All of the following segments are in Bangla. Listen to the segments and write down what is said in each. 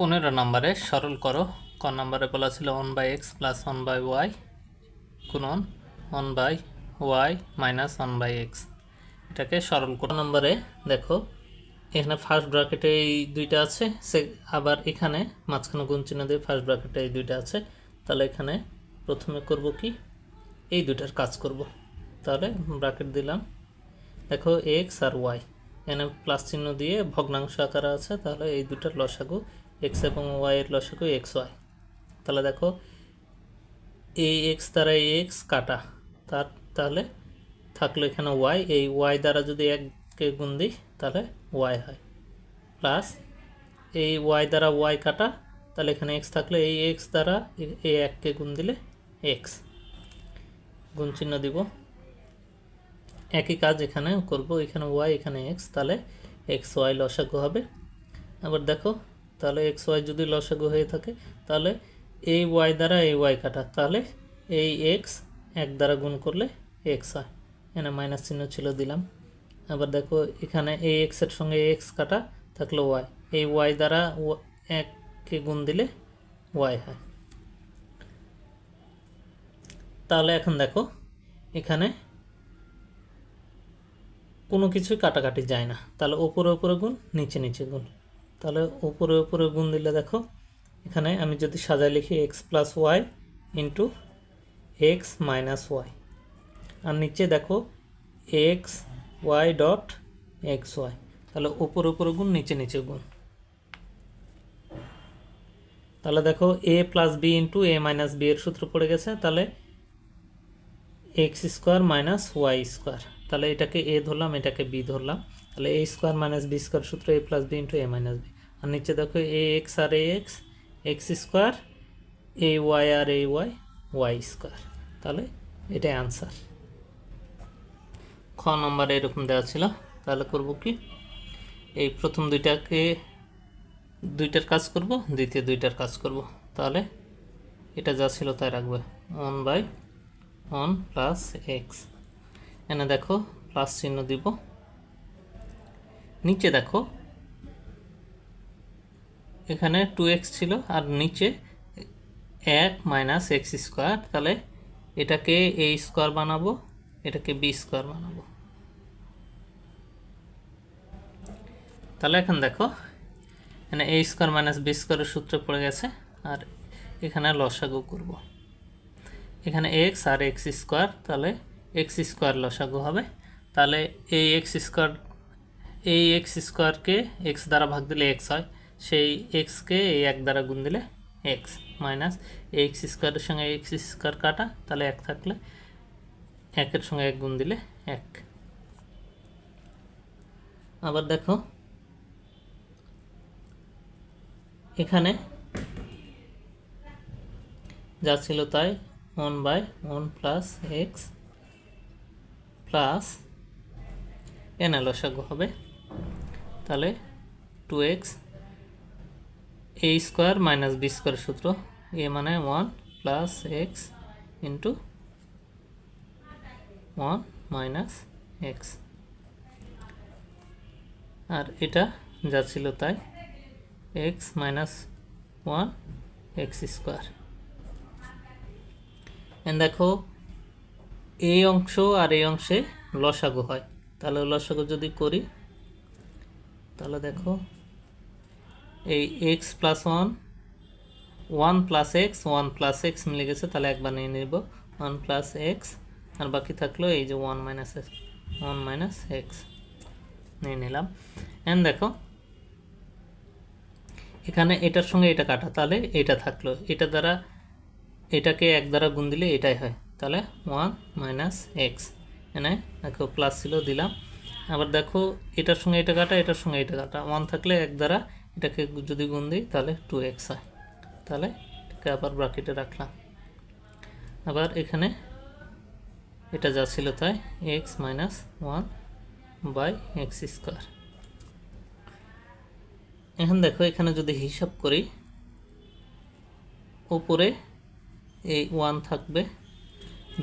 পনেরো নম্বরে সরল করো। ক নম্বরে বলা ছিল one by X plus one by Y গুণন one by Y minus one by X এটাকে সরল করো। নম্বরে দেখো, এখানে ফার্স্ট ব্র্যাকেটে এই দুইটা আছে, সে আবার এখানে মাঝখানে গুণ চিহ্ন দিয়ে ফার্স্ট ব্র্যাকেটে এই দুইটা আছে। তাহলে এখানে প্রথমে করব কি? এই দুইটার কাজ করব। তাহলে ব্র্যাকেট দিলাম। দেখো এক্স আর ওয়াই এখানে প্লাস চিহ্ন দিয়ে ভগ্নাংশ আকারে আছে, তাহলে এই দুটার লসাগু এক্স এবং ওয়াই এর লসাগু এক্স ওয়াই তাহলে দেখো এই এক্স দ্বারা এক্স কাটা, তার, তাহলে থাকল এখানে ওয়াই এই ওয়াই দ্বারা যদি এককে গুণ দিই, তাহলে ওয়াই হয়। প্লাস এই ওয়াই দ্বারা ওয়াই কাটা, তাহলে এখানে এক্স থাকলে এই এক্স দ্বারা এ- এই এককে গুণ দিলে এক্স গুণ চিহ্ন দিব। একই কাজ এখানে করব, এখানে ওয়াই এখানে এক্স তাহলে এক্স ওয়াই লসাগু হবে। আবার দেখো তাহলে এক্স ওয়াই যদি লসাগু হয়ে থাকে, তাহলে এই ওয়াই দ্বারা এই ওয়াই কাটা। তাহলে এই এক্স এক দ্বারা গুণ করলে এক্স হয়। এখানে মাইনাস চিহ্ন ছিল, দিলাম। আবার দেখো, এখানে এই এক্সের সঙ্গে এক্স কাটা থাকল ওয়াই এই ওয়াই দ্বারা এককে গুণ দিলে ওয়াই হয়। তাহলে এখন দেখো, এখানে কোনো কিছুই কাটাকাটি যায় না। তাহলে ওপরে ওপরে গুণ, নিচে নিচে গুণ। তাহলে উপরে উপরে গুণ দিলে দেখো, এখানে আমি যদি সাজায় লিখি x plus y into x minus y আর নিচে দেখো x y dot x y তাহলে ওপরে উপরে গুণ, নিচে নিচে গুণ। তাহলে দেখো a plus b into a minus b এর সূত্র পড়ে গেছে, তাহলে x square minus y square তাহলে এটাকে এ ধরলাম, এটাকে বি ধরলাম। তাহলে a square minus b square সূত্র a plus b into a minus b আর নিচে দেখো এ x R a x x square a y R A Y Y square তাহলে এটাই আনসার খ নম্বর এরকম দেওয়া ছিল। তাহলে করব কি? এই প্রথম দুইটাকে, দুইটার কাজ করব, দ্বিতীয় দুইটার কাজ করব। তাহলে এটা যা ছিল তাই রাখবে। One by one plus x এনে দেখো প্লাস চিহ্ন দিব। নিচে দেখো। এখানে টু এক্স ছিল আর নিচে এক মাইনাস এক্স স্কোয়ার তাহলে এটাকে এ স্কোয়ার বানাবো, এটাকে বি স্কোয়ার বানাবো। তাহলে এখন দেখো, এখানে এ স্কোয়ার মাইনাস বি স্কোয়ারের সূত্রে পড়ে গেছে, আর এখানে লসাগু করব। এখানে এক্স আর এক্স স্কোয়ার তাহলে এক্স স্কোয়ার লসাগু হবে। তাহলে এই এক্স স্কোয়ার এই এক্স স্কোয়ারকে এক্স দ্বারা ভাগ দিলে এক্স হয়, সেই এক্সকে এই এক দ্বারা গুণ দিলে এক্স মাইনাস এক্স স্কোয়ারের সঙ্গে এক্স স্কোয়ার কাটা, তাহলে এক থাকলে একের সঙ্গে এক গুণ দিলে এক। আবার দেখো, এখানে যা ছিল তাই one by one plus x plus n লসাগু হবে। তাহলে two x a square minus b square সূত্র এ মানে one plus x into one minus x আর এটা যা ছিল তাই x minus one x square দেখো এই অংশ আর এই অংশে লসাগু হয়। তাহলে লসাগু যদি করি তাহলে দেখো, এই x plus one one plus x one plus x মিলে গেছে, তাহলে একবার নিয়ে নেব ওয়ান প্লাস এক্স আর বাকি থাকল এই যে one minus one minus x নিয়ে নিলাম। এন্ড দেখো, এখানে এটার সঙ্গে এটা কাটা, তাহলে এটা থাকল, এটা দ্বারা, এটাকে এক দ্বারা গুণ দিলে এটাই হয়, তাহলে ওয়ান মাইনাস এক্স এনে দেখো প্লাস ছিল, দিলাম। আবার দেখো, এটার সঙ্গে এটা কাটা, এটার সঙ্গে এটা কাটা। ওয়ান থাকলে এক দ্বারা এটাকে যদি গুণ দিই, তাহলে টু এক্স হয়। তাহলে এটাকে আবার ব্রাকেটে রাখলাম। আবার এখানে এটা যা ছিল তাই x minus one by x square এখন দেখো, এখানে যদি হিসাব করি, উপরে এই ওয়ান থাকবে,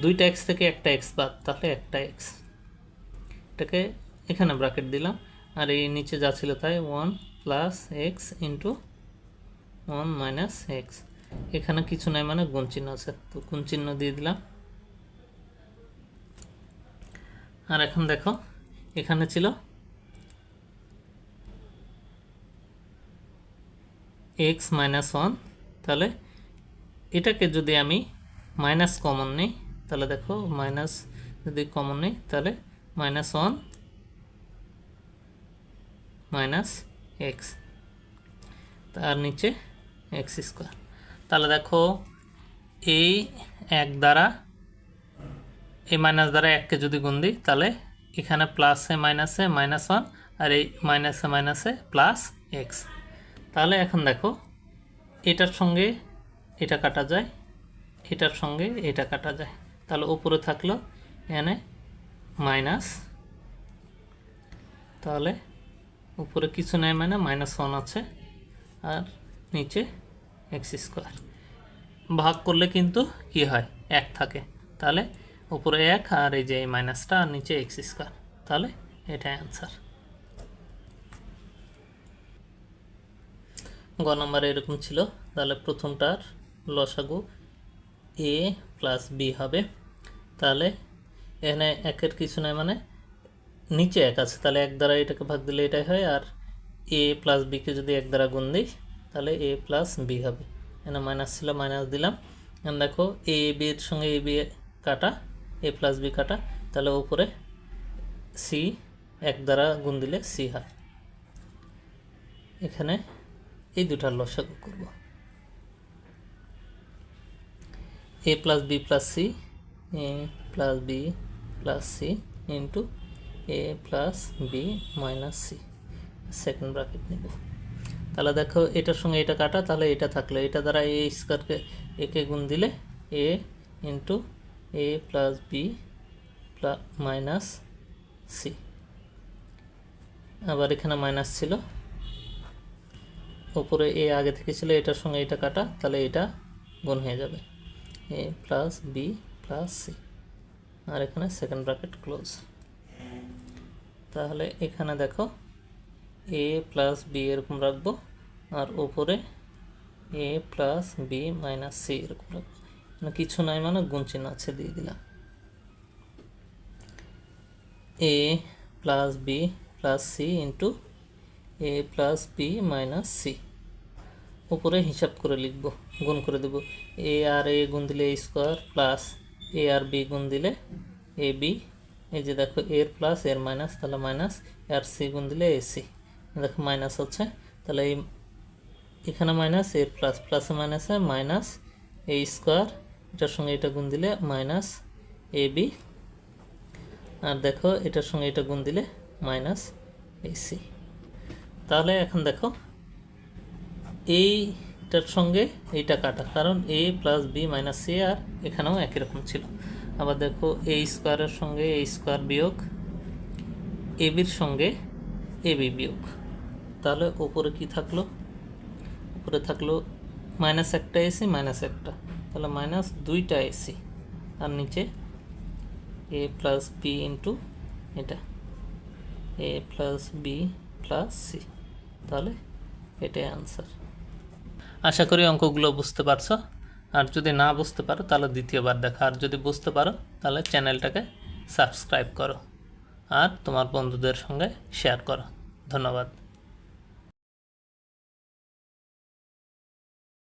দুইটা এক্স থেকে একটা এক্স বাদ, তাহলে একটা এক্স এটাকে এখানে ব্র্যাকেট দিলাম। আর এই নিচে যা ছিল তাই one plus x into one minus x এখানে কিছু নাই মানে গুণ চিহ্ন আছে। তো গুণ চিহ্ন দিয়ে দিলাম। আর এখন দেখো, এখানে ছিল এক্স মাইনাস ওয়ান তাহলে এটাকে যদি আমি মাইনাস কমন নিই, তাহলে দেখো মাইনাস যদি কমন নিই, তাহলে মাইনাস ওয়ান মাইনাস এক্স তার নিচে এক্স স্কোয়ার তাহলে দেখো এই এক দ্বারা এই মাইনাস দ্বারা এককে যদি গুণ দিই, তাহলে এখানে প্লাসে মাইনাসে মাইনাস ওয়ান আর এই মাইনাসে মাইনাসে প্লাস এক্স তাহলে এখন দেখো, এটার সঙ্গে এটা কাটা যায়, এটার সঙ্গে এটা কাটা যায়। তাহলে উপরে থাকল এখানে মাইনাস তাহলে উপরে কিছু নেই মানে মাইনাস ওয়ান আছে, আর নিচে এক্স স্কোয়ার ভাগ করলে কিন্তু কি হয়? এক থাকে। তাহলে উপরে এক আর এই যে এই মাইনাসটা আর নিচে এক্স স্কোয়ার তাহলে এটাই অ্যান্সার গ নম্বরে এরকম ছিল। তাহলে প্রথমটার লসাগু এ প্লাস বি হবে। তাহলে এখানে একের কিছু নয় মানে নিচে এক আছে, তাহলে এক দ্বারা এটাকে ভাগ দিলে এটাই হয়, আর এ প্লাস বিকে যদি এক দ্বারা গুণ দিই, তাহলে এ প্লাস বি হবে। এখানে মাইনাস ছিল মাইনাস দিলাম। এখন দেখো এ বির সঙ্গে এ বি কাটা এ প্লাস বি কাটা, তাহলে উপরে সি এক দ্বারা গুণ দিলে সি হয়। এখানে এই দুটার লসাগু করব। A plus b plus c plus b plus c into a plus b minus c second bracket নেব। তাহলে দেখো এটার সঙ্গে এটা কাটা, তাহলে এটা থাকল, এটা দ্বারা এ স্কোয়ারকে একে গুণ দিলে a into a plus b plus minus c আবার এখানে মাইনাস ছিল। উপরে এ আগে থেকে ছিল, এটার সঙ্গে এটা কাটা, তাহলে এটা গুণ হয়ে যাবে। A plus b plus c আর এখানে সেকেন্ড ব্র্যাকেট ক্লোজ তাহলে এখানে দেখো এ প্লাস বি এরকম রাখব, আর উপরে a plus b minus c এরকম রাখব। মানে কিছু নাই মানে গুণ চিহ্ন আছে, দিয়ে দিলাম। A plus b plus c into a plus b minus c উপরে হিসাব করে লিখব, গুণ করে দেব। এ আর এ গুণ দিলে এ স্কোয়ার প্লাস এ আর বি গুণ দিলে এ বি এই যে দেখো, এর প্লাস এর মাইনাস তাহলে মাইনাস আর সি গুণ দিলে এ সি দেখো মাইনাস হচ্ছে, তাহলে এই, এখানে মাইনাস এর প্লাস প্লাসে মাইনাসে মাইনাস এ স্কোয়ার এটার সঙ্গে এটা গুণ দিলে মাইনাস এ বি আর দেখো, এটার সঙ্গে এটা গুণ দিলে মাইনাস এ সি তাহলে এখন দেখো, এইটার সঙ্গে এইটা কাটা, কারণ a plus b minus c আর এখানেও একই রকম ছিল। আবার দেখো এ স্কোয়ারের সঙ্গে এ স্কোয়ার বিয়োগ এ বির সঙ্গে এ বি বিয়োগ। তাহলে উপরে কি থাকল? উপরে থাকল মাইনাস একটা এসি মাইনাস একটা। তাহলে মাইনাস দুইটা এসি আর নিচে এ প্লাস বি ইন্টু এটা a plus b plus c তাহলে এটাই আনসার আশা করি অঙ্কগুলো বুঝতে পারছ। আর যদি না বুঝতে পারো, তাহলে দ্বিতীয়বার দেখো। আর যদি বুঝতে পারো, তাহলে চ্যানেলটাকে সাবস্ক্রাইব করো। আর তোমার বন্ধুদের সঙ্গে শেয়ার করো। ধন্যবাদ।